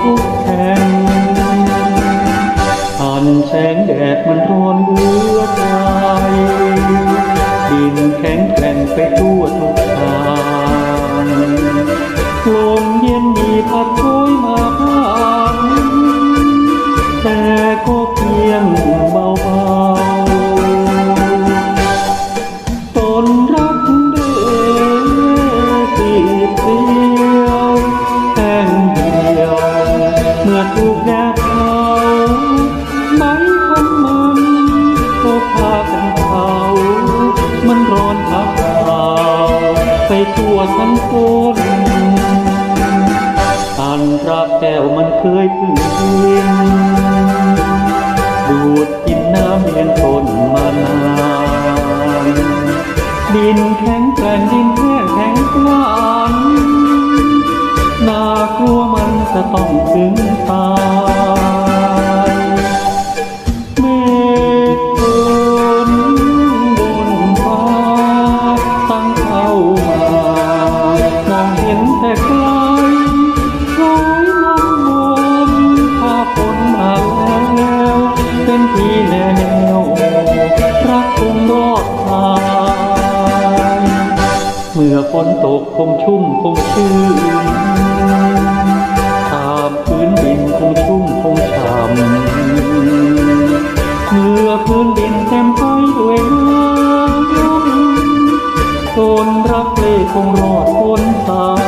ทุกแห่งผ่านแสงแดดมันรู้ ทั่วทั้นอันรักแก้วมันเคยพึ่งพิงดูดกินน้ำเลี้ยงทนมานานดินแข็งแกร่งดินแห้งแข็งกร้านน่ากลัวมันจะต้องถึงตายเมฆ ฝนตกคงชุ่มคงชื่นถามพื้นดินคงชุ่มคงฉ่ำเมื่อพื้นดินเต็มไปด้วยน้ำคนรักเล่คงรอดพ้นสาย